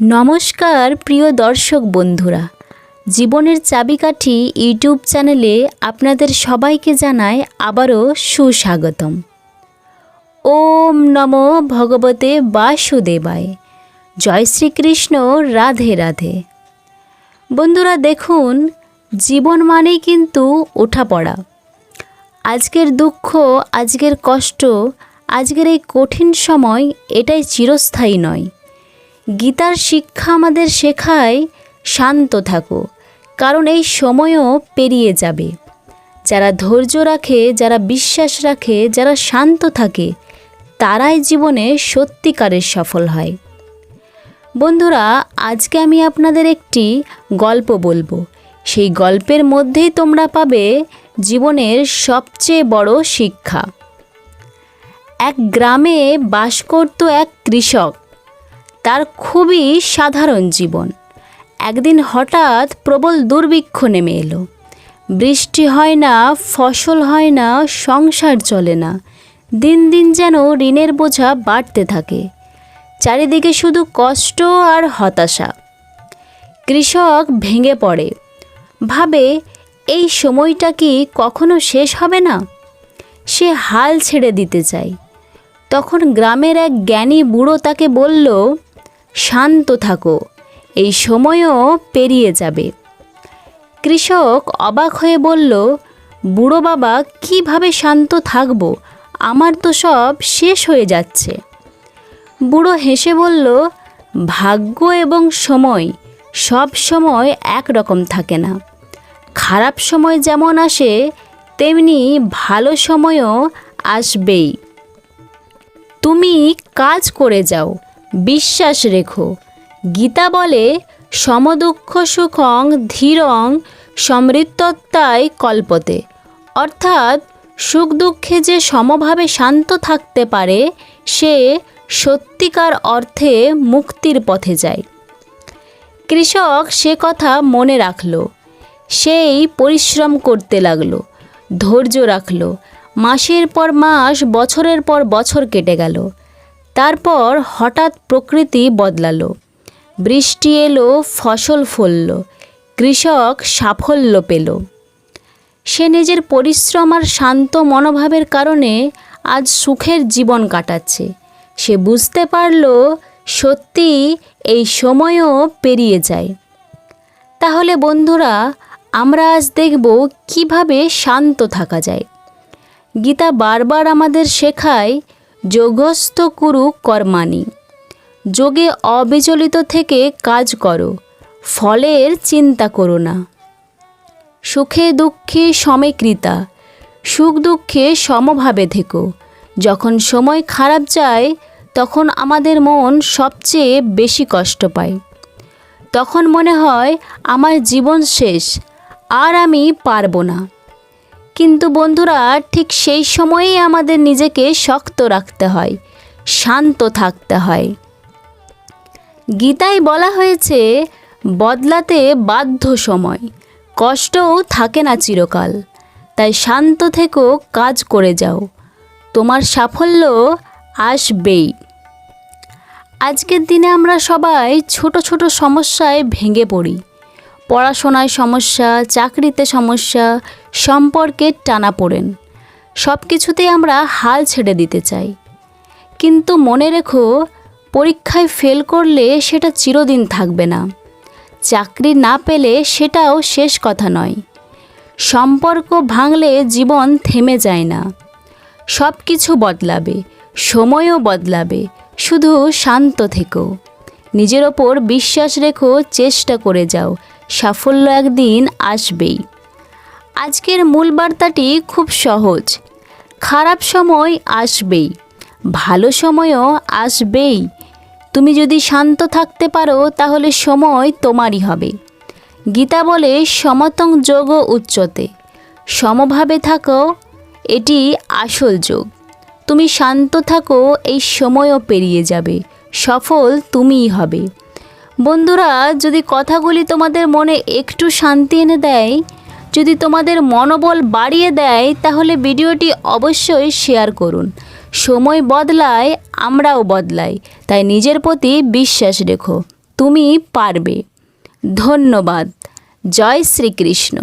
নমস্কার, প্রিয় দর্শক বন্ধুরা। জীবনের চাবিকাঠি ইউটিউব চ্যানেলে আপনাদের সবাইকে জানায় আবারও সুস্বাগতম। ওম নম ভগবতে বাসুদেবায়। জয় শ্রীকৃষ্ণ, রাধে রাধে। বন্ধুরা, দেখুন, জীবন মানেই কিন্তু ওঠা পড়া। আজকের দুঃখ, আজকের কষ্ট, আজকের এই কঠিন সময় এটাই চিরস্থায়ী নয়। গীতার শিক্ষা আমাদের শেখায়, শান্ত থাকো, কারণ এই সময়ও পেরিয়ে যাবে। যারা ধৈর্য রাখে, যারা বিশ্বাস রাখে, যারা শান্ত থাকে, তারাই জীবনে সত্যিকারের সফল হয়। বন্ধুরা, আজকে আমি আপনাদের একটি গল্প বলব। সেই গল্পের মধ্যেই তোমরা পাবে জীবনের সবচেয়ে বড় শিক্ষা। এক গ্রামে বাস করত এক কৃষক। তার খুবই সাধারণ জীবন। একদিন হঠাৎ প্রবল দুর্ভিক্ষ নেমে এলো। বৃষ্টি হয় না, ফসল হয় না, সংসার চলে না। দিন দিন যেন ঋণের বোঝা বাড়তে থাকে। চারিদিকে শুধু কষ্ট আর হতাশা। কৃষক ভেঙে পড়ে। ভাবে, এই সময়টা কি কখনো শেষ হবে না? সে হাল ছেড়ে দিতে চায়। তখন গ্রামের এক জ্ঞানী বুড়ো তাকে বলল শান্ত থাকো, এই সময়ও পেরিয়ে যাবে। কৃষক অবাক হয়ে বলল, বুড়ো বাবা, কীভাবে শান্ত থাকব? আমার তো সব শেষ হয়ে যাচ্ছে। বুড়ো হেসে বলল, ভাগ্য এবং সময়, সব সময় একরকম থাকে না। খারাপ সময় যেমন আসে, তেমনি ভালো সময়ও আসবেই। তুমি কাজ করে যাও বিশ্বাস রেখো। গীতা বলে, সমদুঃখ সুখং ধীরং সমৃদ্ধত্বায় কল্পতে। অর্থাৎ সুখ দুঃখে যে সমভাবে শান্ত থাকতে পারে, সে সত্যিকার অর্থে মুক্তির পথে যায়। কৃষক সে কথা মনে রাখল। সেই পরিশ্রম করতে লাগল, ধৈর্য রাখল। মাসের পর মাস, বছরের পর বছর কেটে গেল। তারপর হঠাৎ প্রকৃতি বদলালো। বৃষ্টি এলো, ফসল ফলল, কৃষক সাফল্য পেল। সে নিজের পরিশ্রম আর শান্ত মনোভাবের কারণে আজ সুখের জীবন কাটাচ্ছে। সে বুঝতে পারল সত্যি এই সময়ও পেরিয়ে যায়। তাহলে বন্ধুরা, আমরা আজ দেখব কীভাবে শান্ত থাকা যায়। গীতা বারবার আমাদের শেখায় যোগস্থ কুরু কর্মাণি। যোগে অবিচলিত থেকে কাজ করো, ফলের চিন্তা করো না। সুখে দুঃখে সমেকৃতা, সুখ দুঃখে সমভাবে থেকো। যখন সময় খারাপ যায়, তখন আমাদের মন সবচেয়ে বেশি কষ্ট পায়। তখন মনে হয়, আমার জীবন শেষ, আর আমি পারব না। কিন্তু বন্ধুরা, ঠিক সেই সময়েই আমাদের নিজেকে শক্ত রাখতে হয়, শান্ত থাকতে হয়। গীতায় বলা হয়েছে, বদলাতে বাধ্য সময়, কষ্টও থাকে না চিরকাল, তাই শান্ত থেকেও কাজ করে যাও, তোমার সাফল্য আসবেই। আজকের দিনে আমরা সবাই ছোট ছোট সমস্যায় ভেঙে পড়ি পড়াশোনায় সমস্যা, চাকরিতে সমস্যা সম্পর্কের টানা পড়েন। সব কিছুতেই আমরা হাল ছেড়ে দিতে চাই। কিন্তু মনে রেখো, পরীক্ষায় ফেল করলে সেটা চিরদিন থাকবে না। চাকরি না পেলে সেটাও শেষ কথা নয়। সম্পর্ক ভাঙলে জীবন থেমে যায় না। সব কিছু বদলাবে, সময়ও বদলাবে, শুধু শান্ত থেকো। নিজের ওপর বিশ্বাস রেখো, চেষ্টা করে যাও সাফল্য একদিন আসবেই। আজকের মূল বার্তাটি খুব সহজ। খারাপ সময় আসবেই, ভালো সময়ও আসবেই। তুমি যদি শান্ত থাকতে পারো, তাহলে সময় তোমারই হবে। গীতা বলে, সমতং যোগ উচ্চতে। সমভাবে থাকো, এটি আসল যোগ। তুমি শান্ত থাকো, এই সময়ও পেরিয়ে যাবে। সফল তুমিই হবে। বন্ধুরা, যদি কথাগুলি তোমাদের মনে একটু শান্তি এনে দেয়, যদি তোমাদের মনোবল বাড়িয়ে দেয়, তাহলে ভিডিওটি অবশ্যই শেয়ার করুন। সময় বদলায়, আমরাও বদলাই। তাই নিজের প্রতি বিশ্বাস রেখো। তুমি পারবে। ধন্যবাদ। জয় শ্রীকৃষ্ণ।